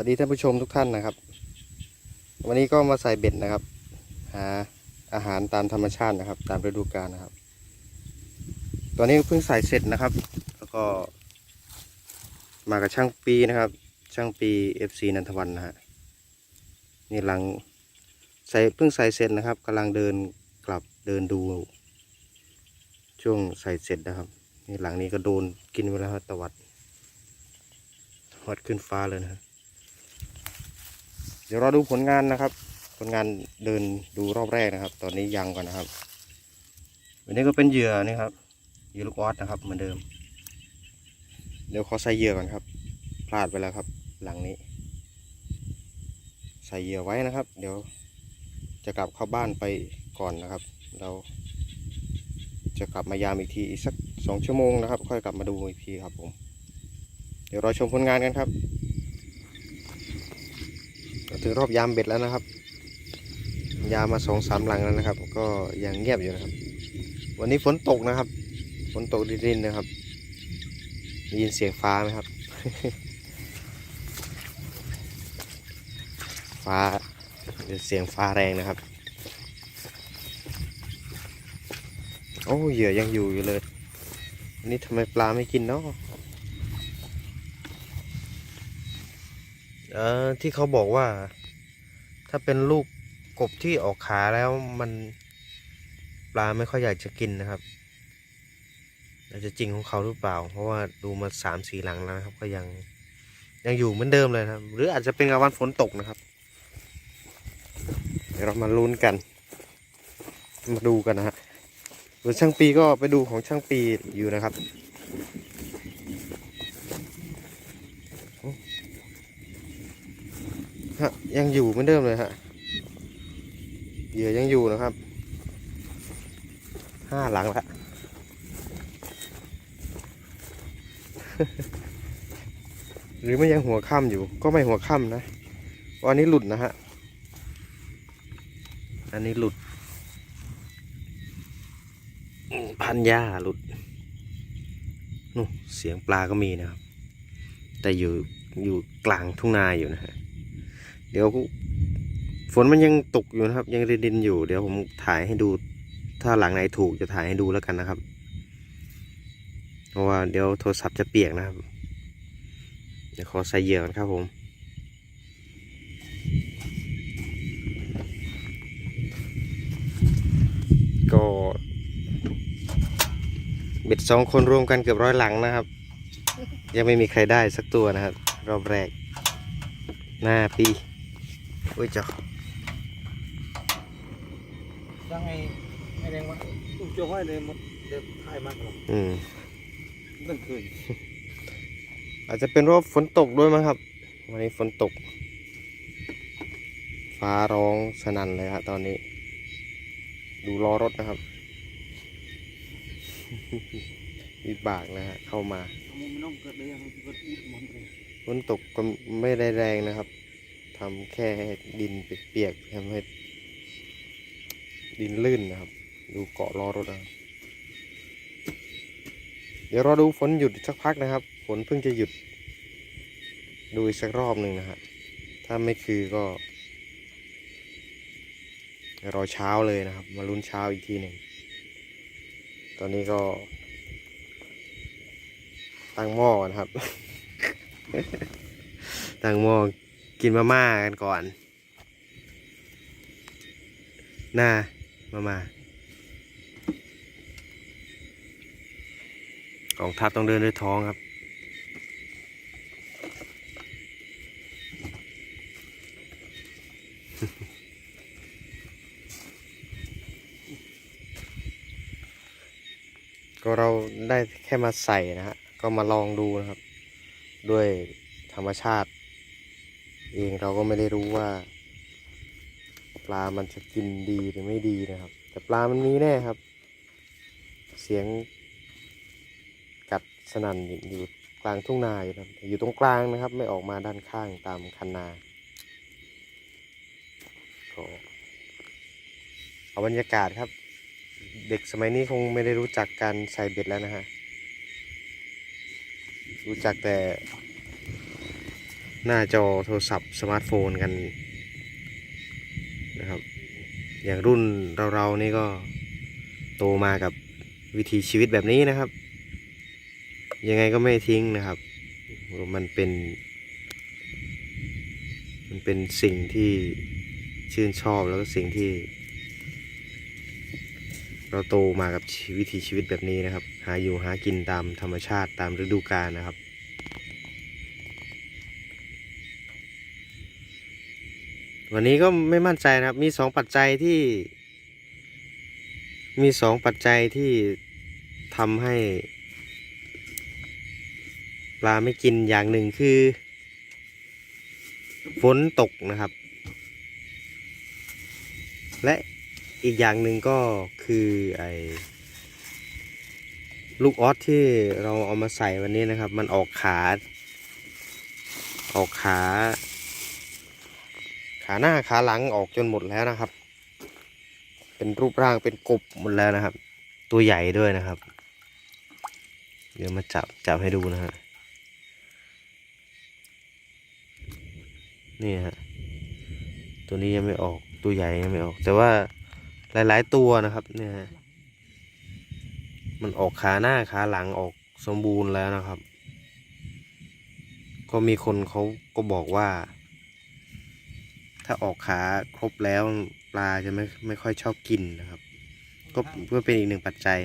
วัสดีท่านผู้ชมทุกท่านนะครับ วันนี้ก็มาใส่เบ็ดนะครับ หาอาหารตามธรรมชาตินะครับ ตามฤดูกาลนะครับ ตอนนี้เพิ่งใส่เสร็จนะครับ แล้วก็มากับช่างปีนะครับ ช่างปี FC นันทวันนะฮะนี่หลังใส่เพิ่งใส่เสร็จนะครับกำลังเดินกลับเดินดู ช่วงใส่เสร็จนะครับนี่หลังนี้ก็โดนกินไปแล้วตะวัดวัดขึ้นฟ้าเลยนะฮะ เดี๋ยวเราดูผลงานนะครับ ผลงานเดินดูรอบแรกนะครับ ตอนนี้ยังก่อนนะครับวันนี้ก็เป็นเหยื่อนี่ครับเหยื่อลูกออสนะครับเหมือนเดิม เดี๋ยวขอใส่เหยื่อก่อนครับ พลาดไปแล้วครับ หลังนี้ ใส่เหยื่อไว้นะครับ เดี๋ยวจะกลับเข้าบ้านไปก่อนนะครับ เราจะกลับมายามอีกทีอีกสักสองชั่วโมงนะครับ ค่อยกลับมาดูอีกทีครับผม เดี๋ยวรอชมผลงานกันครับ ถึงรอบยามเบ็ดแล้วนะครับ ยามมาสองสามหลังแล้วนะครับ ก็ยังเงียบอยู่นะครับ วันนี้ฝนตกนะครับ ฝนตกรินๆนะครับได้ยินเสียงฟ้าไหมครับ ฟ้าเสียงฟ้าแรงนะครับ โอ้เหยื่อยังอยู่อยู่เลยอันนี้ทำไมปลาไม่กินเนาะเออ ที่เขาบอกว่า ถ้าเป็นลูกกบที่ออกขาแล้วมันปลาไม่ค่อยอยากจะกินนะครับอาจจะจริงของเขาหรือเปล่า เพราะว่าดูมาสามสี่หลังแล้วนะครับ ก็ยังยังอยู่เหมือนเดิมเลยนะครับ หรืออาจจะเป็นกับวันฝนตกนะครับ เดี๋ยวเรามาลุ้นกัน มาดูกันนะฮะส่วนช่างปีก็ไปดูของช่างปีอยู่นะครับ ฮะยังอยู่เหมือนเดิมเลยฮะเหยื่อยังอยู่นะครับห้าหลังละหรือไม่ยังหัวค่ำอยู่ ก็ไม่หัวค่ำนะวันนี้หลุดนะฮะอันนี้หลุด พันหญ้าหลุดนู่นเสียงปลาก็มีนะครับ แต่อยู่อยู่กลางทุ่งนาอยู่นะฮะ เดี๋ยวฝนมันยังตกอยู่นะครับ ยังรินๆอยู่ เดี๋ยวผมถ่ายให้ดู ถ้าหลังไหนถูกจะถ่ายให้ดูแล้วกันนะครับ เพราะว่าเดี๋ยวโทรศัพท์จะเปียกนะครับ เดี๋ยวขอใส่เหยื่อกันครับผมก็เบ็ดสองคนรวมกันเกือบร้อยหลังนะครับ ยังไม่มีใครได้สักตัวนะครับ รอบแรก หน้าปี อุ้ยเจ้ายังไงไอ้แดงวะลูกโจ้ให้เลยหมดเดี๋ยวถ่ายมากหรอกอืมนั่นคืออาจจะเป็นเพราะฝนตกด้วยมั้งครับ วันนี้ฝนตก ฟ้าร้องสนั่นเลยครับตอนนี้ ดูล้อรถนะครับวิบากนะฮะเข้ามามันไม่ต้องเกิดเลยมันเกิดอุดมันเลยฝนตกก็ไม่ได้แรงนะครับ ทำแค่ดินเปียกๆทำให้ดินลื่นนะครับ ดูเกาะล้อรถนะครับเดี๋ยวรอดูฝนหยุดสักพักนะครับ ฝนเพิ่งจะหยุด ดูอีกสักรอบหนึ่งนะฮะถ้าไม่คือก็รอเช้าเลยนะครับ มาลุ้นเช้าอีกทีหนึ่ง ตอนนี้ก็ ตั้งหม้อนะครับ ตั้งหม้อ กินมาม่ากันก่อน หน้ามาม่ากองทัพต้องเดินด้วยท้องครับ ก็เราได้แค่มาใส่นะฮะ ก็มาลองดูนะครับ ด้วยธรรมชาติ องเราก็ไม่ได้รู้ว่า ปลามันจะกินดีหรือไม่ดีนะครับ แต่ปลามันมีแน่ครับ เสียงกัดสนั่นอยู่กลางทุ่งนาอยู่นะอยู่ตรงกลางนะครับ ไม่ออกมาด้านข้างตามคันนาเอาบรรยากาศครับ เด็กสมัยนี้คงไม่ได้รู้จักการใส่เบ็ดแล้วนะฮะรู้จักแต่ หน้าจอโทรศัพท์สมาร์ทโฟนกันนะครับ อย่างรุ่นเราๆนี่ก็โตมากับวิถีชีวิตแบบนี้นะครับ ยังไงก็ไม่ทิ้งนะครับ มันเป็น มันเป็นสิ่งที่ชื่นชอบแล้วก็สิ่งที่ เราโตมากับวิถีชีวิตแบบนี้นะครับ หาอยู่หากินตามธรรมชาติตามฤดูกาลนะครับ วันนี้ก็ไม่มั่นใจนะครับ มีสองปัจจัยที่ มีสองปัจจัยที่ทำให้ปลาไม่กินอย่างหนึ่งคือ ฝนตกนะครับ และอีกอย่างหนึ่งก็คือไอ้ลูกออสที่เราเอามาใส่วันนี้นะครับ มันออกขา ออกขา ขาหน้าขาหลังออกจนหมดแล้วนะครับ เป็นรูปร่างเป็นกบหมดแล้วนะครับ ตัวใหญ่ด้วยนะครับ เดี๋ยวมาจับจับให้ดูนะฮะนี่ฮะตัวนี้ยังไม่ออกตัวใหญ่ยังไม่ออก แต่ว่าหลาย ๆ ตัวนะครับเนี่ยฮะมันออกขาหน้าขาหลังออกสมบูรณ์แล้วนะครับ ก็มีคนเขาก็บอกว่า ถ้าออกขาครบแล้วปลาจะไม่ไม่ค่อยชอบกินนะครับ ก็เพื่อเป็นอีกหนึ่งปัจจัย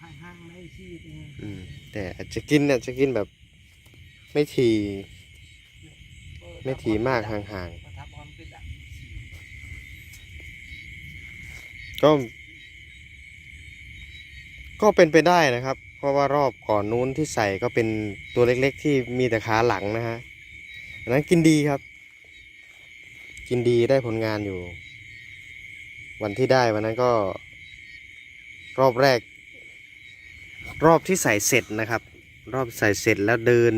ห้างๆไม่ชีพอืมแต่อาจจะกินเนี่ยจะกินแบบ ไม่ที ไม่ทีมากห่างประทับความเป็นอะๆก็ ก็เป็นไปได้นะครับ เพราะว่ารอบก่อนนู้นที่ใส่ก็เป็นตัวเล็กๆ ที่มีแต่ขาหลังนะฮะอันนั้นกินดีครับ กินดีได้ผลงานอยู่ วันที่ได้วันนั้นก็ รอบแรก รอบที่ใส่เสร็จนะครับ รอบใส่เสร็จแล้วเดิน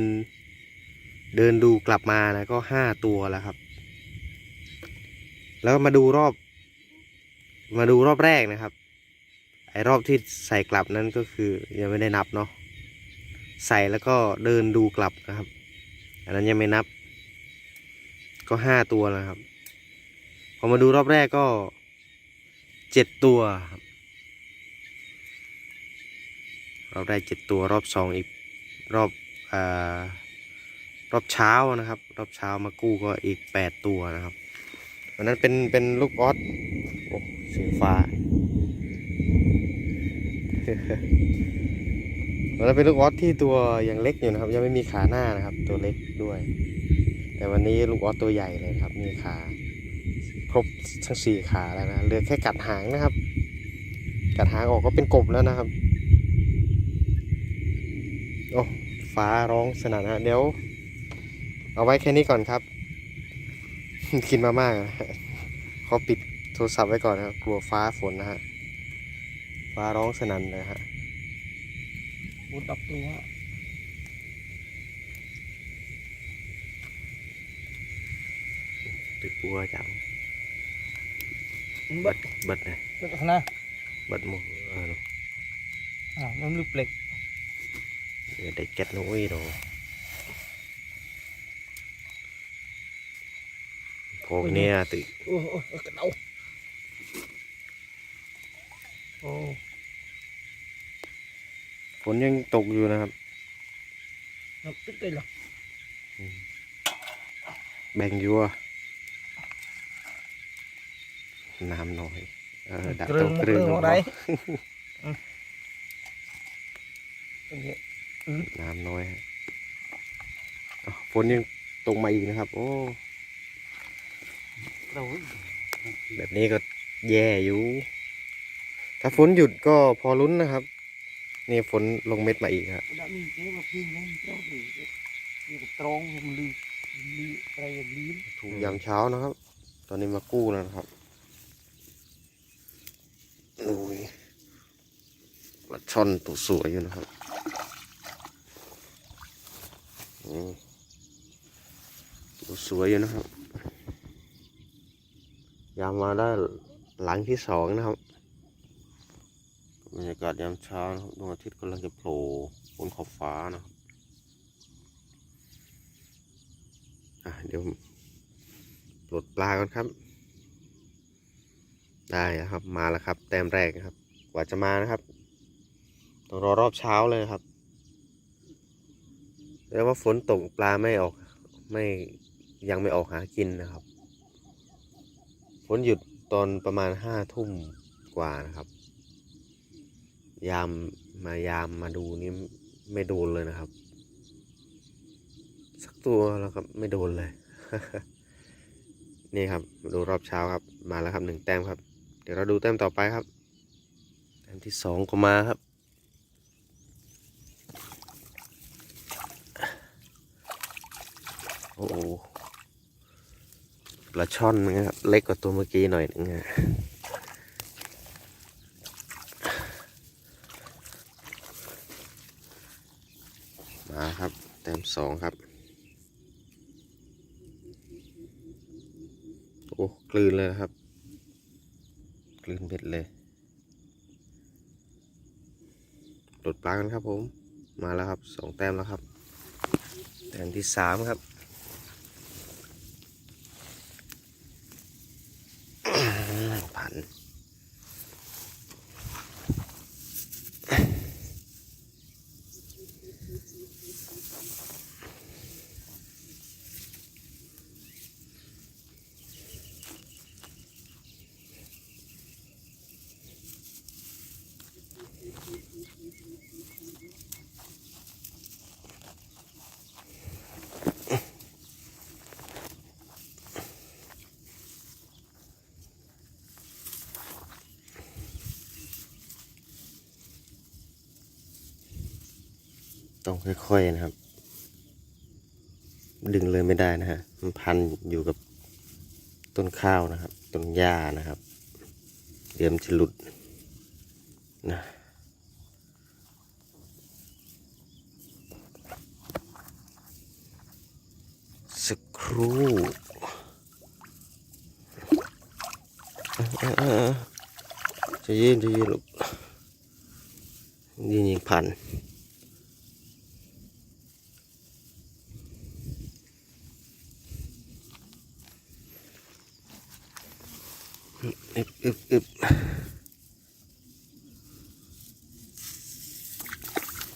เดินดูกลับมานะก็ห้าตัวแล้วครับ แล้วมาดูรอบ มาดูรอบแรกนะครับ ไอ้รอบที่ใส่กลับนั้นก็คือยังไม่ได้นับเนาะใส่แล้วก็เดินดูกลับนะครับ อันนั้นยังไม่นับ ก็ห้าตัวนะครับ พอมาดูรอบแรกก็เจ็ดตัวรอบแรกเจ็ดตัวรอบสองอีกรอบอรอบเช้านะครับ รอบเช้ามากู้ก็อีกแปดตัวนะครับวันนั้นเป็นเป็นลูกออสโอ้สีฟ้าวันนั้นเป็นลูกออสที่ตัวยังเล็กอยู่นะครับ ยังไม่มีขาหน้านะครับ ตัวเล็กด้วย แต่วันนี้ลูกออสตัวใหญ่เลยครับ มีขา ครบทั้งสี่ขาแล้วนะเหลือแค่กัดหางนะครับ กัดหางออกก็เป็นกบแล้วนะครับ โอ้ฟ้าร้องสนั่นฮะเดี๋ยว เอาไว้แค่นี้ก่อนครับ กินมามากนะฮะขอปิดโทรศัพท์ไว้ก่อนนะครับ กลัวฟ้าฝนนะฮะฟ้าร้องสนั่นเลยฮะบุญตับตัวตึกบัวจัง เบิดเบิดเลยเบิดข้างหน้าเบิดหมดเอออ่ามันลูกเหล็กเดี๋ยวได้เก็ตน้อยดอกพวกเนี้ยตึกโอ้โหกระเดาโอ้ฝนยังตกอยู่นะครับนับตึ๊ดเลยเหรอแบ่งอยัว น้ำน้อยเออดับเกลืต้อองมกลืนเกลือลมงอะไรเนาะเป็นไงน้ำน้อยฮะอ้าวฝนยังตกมาอีกนะครับ โอ้เราแบบนี้ก็แย่อยู่ ถ้าฝนหยุดก็พอลุ้นนะครับ นี่ฝนลงเม็ดมาอีกครับ đã mình cái mà pin lên cho để để cái tròn mình lì lì cái lì ถูกยามเช้านะครับ ตอนนี้มากู้แล้วนะครับ โอ้ยปลาช่อนตัวสวยอยู่นะครับอืมตัวสวยอยู่นะครับ ยามมาได้หลังที่สองนะครับบรรยากาศยามเช้าดวงอาทิตย์กำลังจะโผล่บนขอบฟ้านะครับอะเดี๋ยวปลดปลาก่อนครับ ได้ครับมาแล้วครับ แต้มแรกนะครับ กว่าจะมานะครับต้องรอรอบเช้าเลยครับเรียกว่าฝนตกปลาไม่ออกไม่ยังไม่ออกหากินนะครับฝนหยุดตอนประมาณห้าทุ่มกว่านะครับ ยามมายามมาดูนี่ไม่โดนเลยนะครับ สักตัวแล้วครับไม่โดนเลย นี่ครับดูรอบเช้าครับ มาแล้วครับหนึ่งแต้มครับ เดี๋ยวเราดูแต้มต่อไปครับ แต้มที่สองก็มาครับ โอ้โหปลาช่อนนะครับ เล็กกว่าตัวเมื่อกี้หน่อยนึงอะมาครับ แต้มสองครับโอ้กลืนเลยครับ กลืนเบ็ดเลยหลดปลากันครับผม มาแล้วครับสองแต้มแล้วครับ แต้มที่สามครับ ต้องค่อยๆนะครับ ดึงเลยไม่ได้นะฮะมันพันอยู่กับต้นข้าวนะครับ ต้นหญ้านะครับ เดี๋ยวมันจะหลุดนะสักครู่จะยืนจะยืนลูกยิงยิงพัน อึบอึบอึบ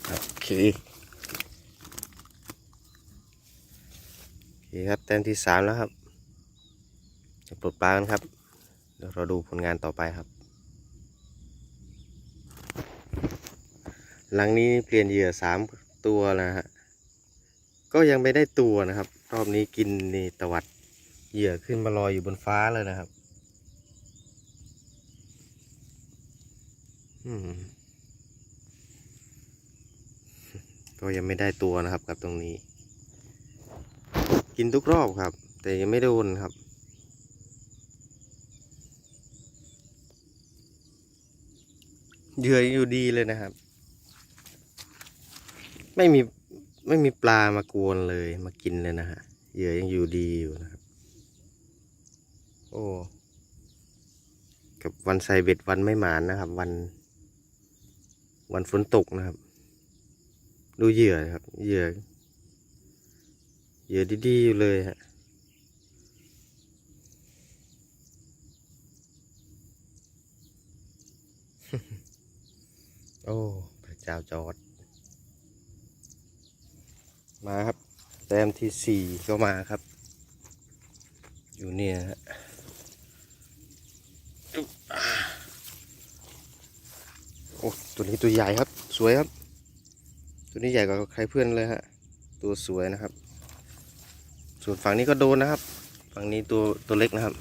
โอเค โอเคครับ แต้มที่สามแล้วครับ จะปลดปลากันครับ เดี๋ยวเราดูผลงานต่อไปครับ หลังนี้เปลี่ยนเหยื่อสามตัวนะฮะ ก็ยังไม่ได้ตัวนะครับ รอบนี้กินนี่ตวัดเหยื่อขึ้นมาลอยอยู่บนฟ้าเลยนะครับ อืม ก็ยังไม่ได้ตัวนะครับกับตรงนี้ กินทุกรอบครับ แต่ยังไม่โดนครับ เหยื่อยอยู่ดีเลยนะครับ ไม่มีไม่มีปลามากวนเลยมากินเลยนะฮะเหยื่อยังอยู่ดีอยู่นะครับ โอ้ กับวันใส่เบ็ดวันไม่หมานนะครับ วัน วันฝนตกนะครับ ดูเหยื่อครับ เหยื่อ เหยื่อดีๆอยู่เลยฮะโอ้พระเจ้าจอด มาครับแต้มที่สี่ก็มาครับ อยู่เนี่ยฮะ อ้ตัวนี้ตัวใหญ่ครับ สวยครับ ตัวนี้ใหญ่กว่าใครเพื่อนเลยฮะ ตัวสวยนะครับ ส่วนฝั่งนี้ก็โดนนะครับ ฝั่งนี้ตัวตัวเล็กนะครับ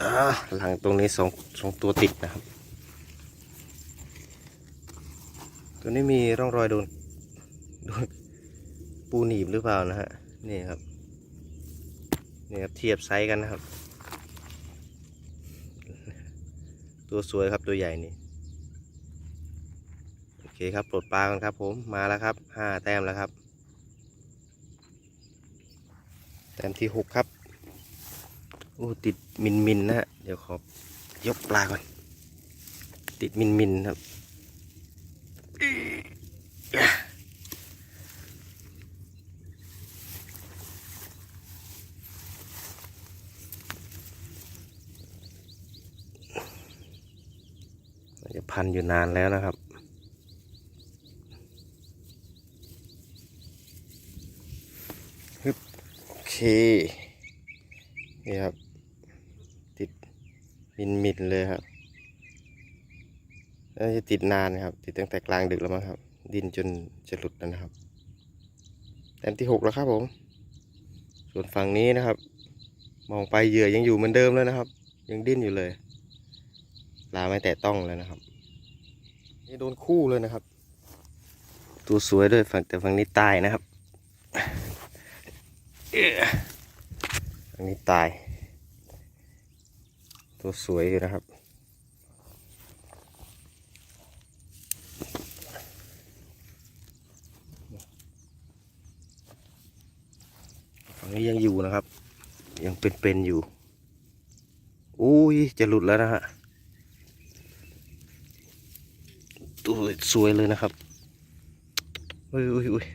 อ่าหลังตรงนี้สองสองตัวติดนะครับ ตัวนี้มีร่องรอยโดนโดนปูหนีบหรือเปล่านะฮะ นี่ครับ นี่ครับเทียบไซส์กันนะครับ ตัวสวยครับตัวใหญ่นี่ เคครับปลดปลากันครับผมมาแล้วครับห้าแต้มแล้วครับ แต้มที่หกครับอู้ติดมินมินนะฮะเดี๋ยวขอยกปลาก่อน ติดมินมินครับจะพันอยู่นานแล้วนะครับ เคนี่ครับ ติดมินมินเลยครับน่าจะติดนานนะครับ ติดตั้งแต่กลางดึกแล้วมั้งครับ ดินจนจะหลุดแล้วนะครับแต้มที่หกแล้วครับผม ส่วนฝั่งนี้นะครับ มองไปเหยื่อยังอยู่เหมือนเดิมเลยนะครับ ยังดิ้นอยู่เลยปลาไม่แตะต้องเลยนะครับ นี่โดนคู่เลยนะครับ ตัวสวยด้วยฝั่งแต่ฝั่งนี้ตายนะครับ อ้อฝั่งนี้ตาย ตัวสวยอยู่นะครับ ฝั่งนี้ยังอยู่นะครับ ยังเป็นๆอยู่ อุ้ย จะหลุดแล้วนะฮะ ตัวสวยเลยนะครับ อุ้ยอุ้ยอุ้ย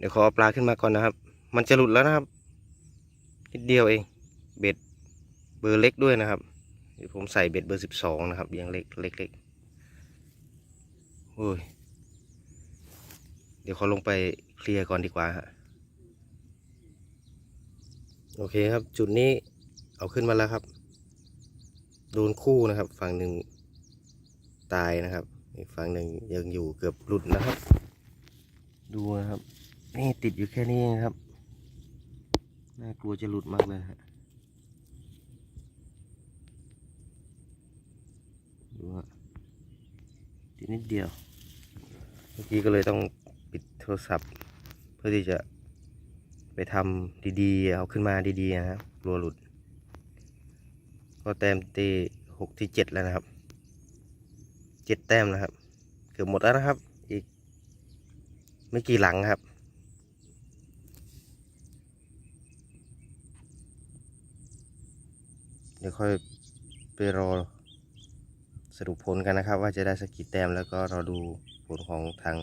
เดี๋ยวขอปลาขึ้นมาก่อนนะครับ มันจะหลุดแล้วนะครับนิดเดียวเองเบ็ดเบอร์เล็กด้วยนะครับเดี๋ยวผมใส่เบ็ดเบอร์สิบสองนะครับยังเล็กเล็กๆโอ้ยเดี๋ยวเขาลงไปเคลียร์ก่อนดีกว่าฮะโอเคครับ จุดนี้เอาขึ้นมาแล้วครับ โดนคู่นะครับ ฝั่งหนึ่งตายนะครับ อีกฝั่งหนึ่งยังอยู่เกือบหลุดนะครับ ดูนะครับ นี่ติดอยู่แค่นี้เองครับ น่ากลัวจะหลุดมากเลยฮะดูฮะติดนิดเดียว เมื่อกี้ก็เลยต้องปิดโทรศัพท์ เพื่อที่จะไปทำดีๆ เอาขึ้นมาดีๆนะครับกลัวหลุด ก็แต้มตีหกที่เจ็ดแล้วนะครับเจ็ดแต้มนะครับ เกือบหมดแล้วนะครับ อีกไม่กี่หลังครับ เดี๋ยวค่อยไปรอสรุปผลกันนะครับ ว่าจะได้สักกี่แต้มแล้วก็รอดูผลของทาง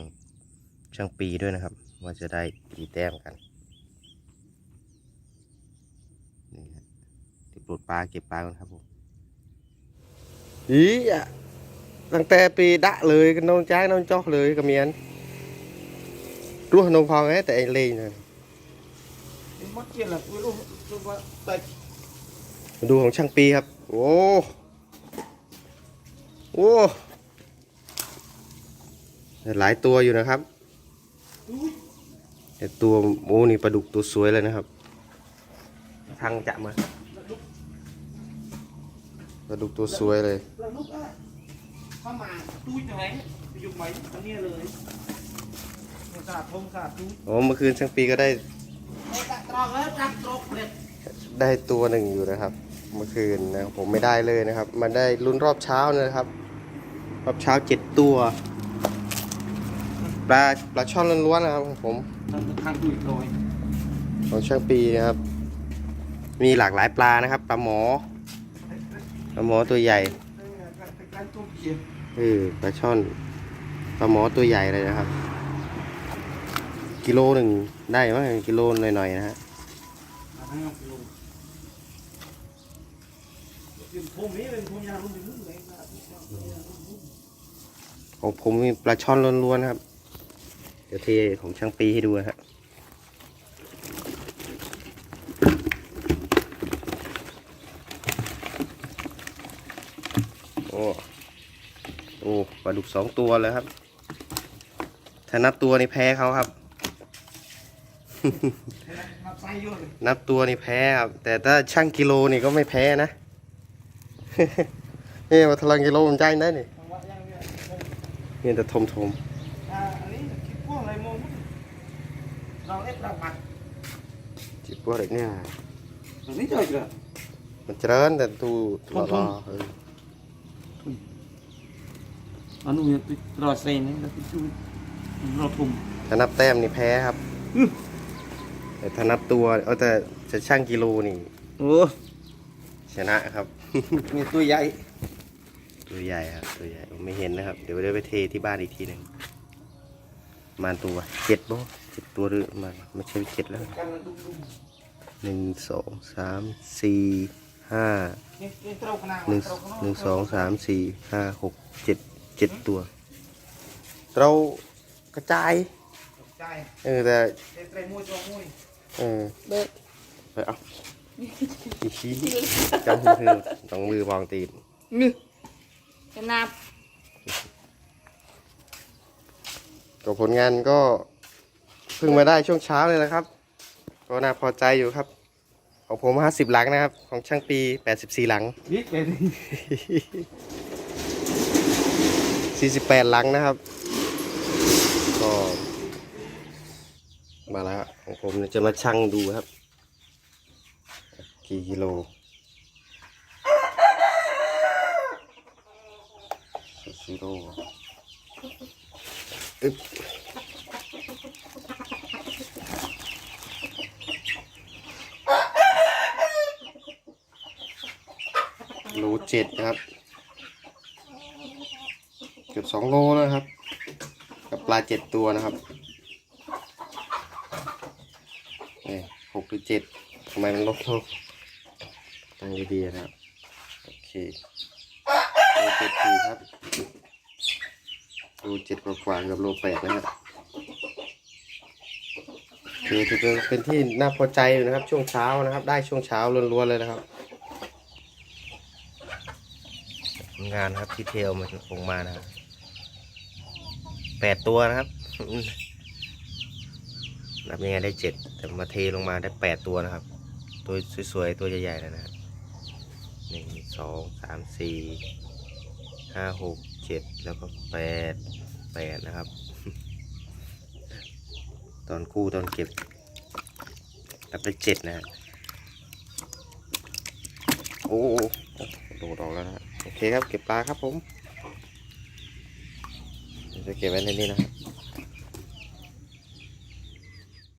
ช่างปีด้วยนะครับ ว่าจะได้กี่แต้มกันนี่ครับที่ปลดปลาเก็บปลากันครับผมอีอะตั้งแต่ปีดะเลยกันนองจ้างนองจอกเลยกับเมียนรู้ขนมพองไงแต่ไอ้เลงเนี่ย mất chuyện là cứ lúc lúc mà tay มาดูของช่างปีครับ โอ้โอ้หลายตัวอยู่นะครับแต่ตัวโอ้นี่ปลาดุกตัวสวยเลยนะครับ ทางจะมาปลาดุกตัวสวยเลย là lúc á sao mà tôi này ví dụ mấy thằng kia lời Một sạt không sạt tôi โอ้เมื่อคืนช่างปีก็ได้ Ê, đặt tròn hết đặt tròn lên ได้ตัวหนึ่งอยู่นะครับ เมื่อคืนนะครับผมไม่ได้เลยนะครับมันได้ลุ้นรอบเช้านะครับ รอบเช้าเจ็ดตัวปลาปลาช่อนล้วนๆนะครับของผม thằng thằng tuổi rồi ของช่างปีนะครับ มีหลากหลายปลานะครับปลาหมอปลาหมอตัวใหญ่ Đây là cái cái cái tôm kia เออปลาช่อนปลาหมอตัวใหญ่เลยนะครับ กิโลหนึ่งได้ไหมงกิโลหน่อยๆนะฮะ là hai ngọc kilo Tiền thôm ấy bên thôm nhà luôn thì nước đấy là ของผมมีปลาช่อนล้วนๆนะครับ เดี๋ยวเทของช่างปีให้ดูนะครับโอ้โอ้ปลาดุกสองตัวเลยครับ ถ้านับตัวนี่แพ้เขาครับ Nó say vô rồi นับตัวนี่แพ้ครับ แต่ถ้าช่างกิโลนี่ก็ไม่แพ้นะ นี่มาทลังกิโลมันใจได้นี่ Thằng bạn em kìa, thôm. นี่แต่ทมทม À, anh ấy cái cuốc này mồm Nó ép đặt mặt ๆจิบว่าอะไรเนี่ย Nó nít rồi kìa มันเจริญแต่ตูตลอดทมเออ Nó nuôi tôi rồi xe này là cái chú Nó thùng ถ้านับแต้มนี่แพ้ครับอืมแต่ถ้านับตัวเอาแต่จะช่างกิโลนี่ Ồ ชนะครับ Nghe tôi dậy ตัวใหญ่ครับ ตัวใหญ่ผมไม่เห็นนะครับ เดี๋ยวเดี๋ยวไปเทที่บ้านอีกทีหนึ่งประมาณตัวเจ็ดบ่เจ็ดตัวหรือมาไม่ใช่เจ็ดแล้ว Căn là đung đung หนึ่งสองสามสี่ห้านี่นี่เต้าขนาดหนึ่งเต้าขนาดหนึ่งสองสามสี่ห้าหกเจ็ดเจ็ดตัว เรากระจายใช่เออแต่เต้าเต้ามุ้ยตัวมุ้ยเออเบิกไปเอาอีชี้ จำมือถือต้องมือวางตีนนี่จะนับก็ผลงานก็เพิ่งมาได้ช่วงเช้าเลยนะครับ ก็น่าพอใจอยู่ครับ ของผมห้าสิบหลังนะครับ ของช่างปีแปดสิบสี่หลังนี่เป็นสี่สิบแปดหลังนะครับ ก็ มาแล้วของผมเนี่ยจะมาชั่งดูครับ กี่กิโลกิโลอึ๊บโลเจ็ดนะครับ เกือบสองโลแล้วครับ กับปลาเจ็ดตัวนะครับนี่หกหรือเจ็ดทำไมมันลดลง ตั้งดีๆนะครับโอเคโลเจ็ดทีครับโลเจ็ดกว่าๆเกับโลแปดนะครับโอถือเป็นเป็นที่น่าพอใจอยู่นะครับ ช่วงเช้านะครับ ได้ช่วงเช้าล้วนๆเลยนะครับงานครับที่เทลมันลงมานะครับแปดตัวนะครับนับยังไงได้เจ็ดแต่มาเทลงมาได้แปดตัวนะครับ ตัวสวยๆ ตัวใหญ่ๆเลยนะครับ หนึ่งสองสามสี่ห้าหกเจ็ดแล้วก็แปดแปดนะครับ ตอนกู้ตอนเก็บนับได้เจ็ดนะฮะโอ้โหโดดออกแล้วนะโอเคครับเก็บปลาครับผมจะเก็บไว้ในนี้นะครับ